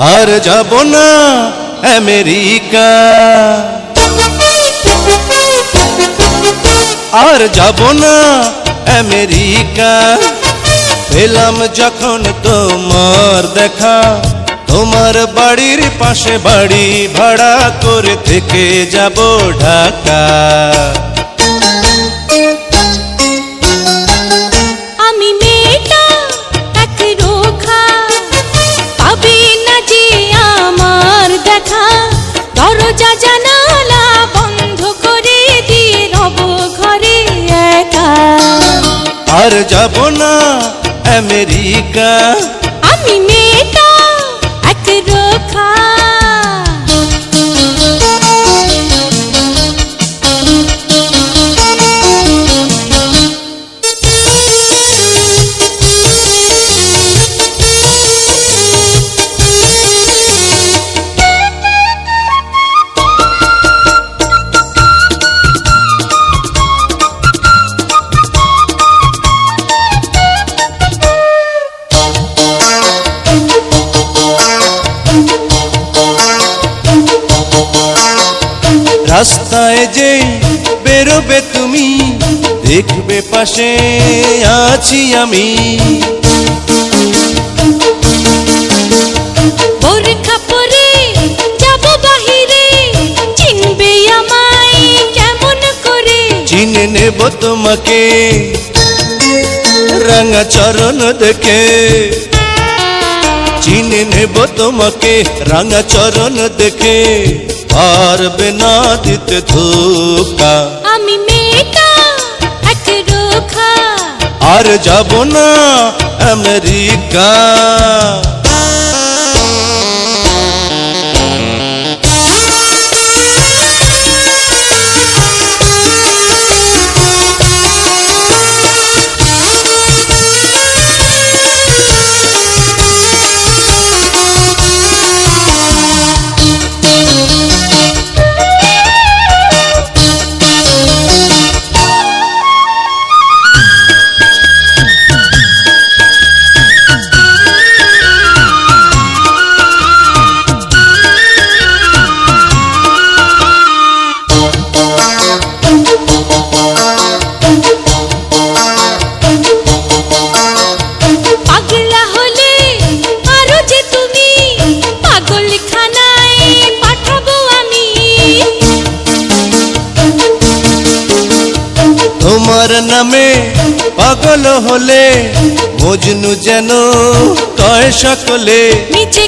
আর যাব না আমেরিকা। আর যাব না আমেরিকা। পেলাম যখন তোমার দেখা, তোমার বাড়ির পাশে বাড়ি ভাড়া করে থেকে যাব ঢাকা। দেখা দরজা জানালা বন্ধ করে দিয়ে রব ঘরে একা। আর যাব না আমেরিকা। আমি রাস্তায় যে বেরোবে তুমি দেখবে পাশে আছি আমি। চিনে নেব তোমাকে রাঙা চরণ দেখে। চিনে নেব তোমাকে রাঙা চরণ দেখে। পারবে না দিতে ধোকা। আমি মেয়েটা আর যাব না আমেরিকা। তোমার নামে পাগল হলে মজনু যেন কয় সকলে? নিচে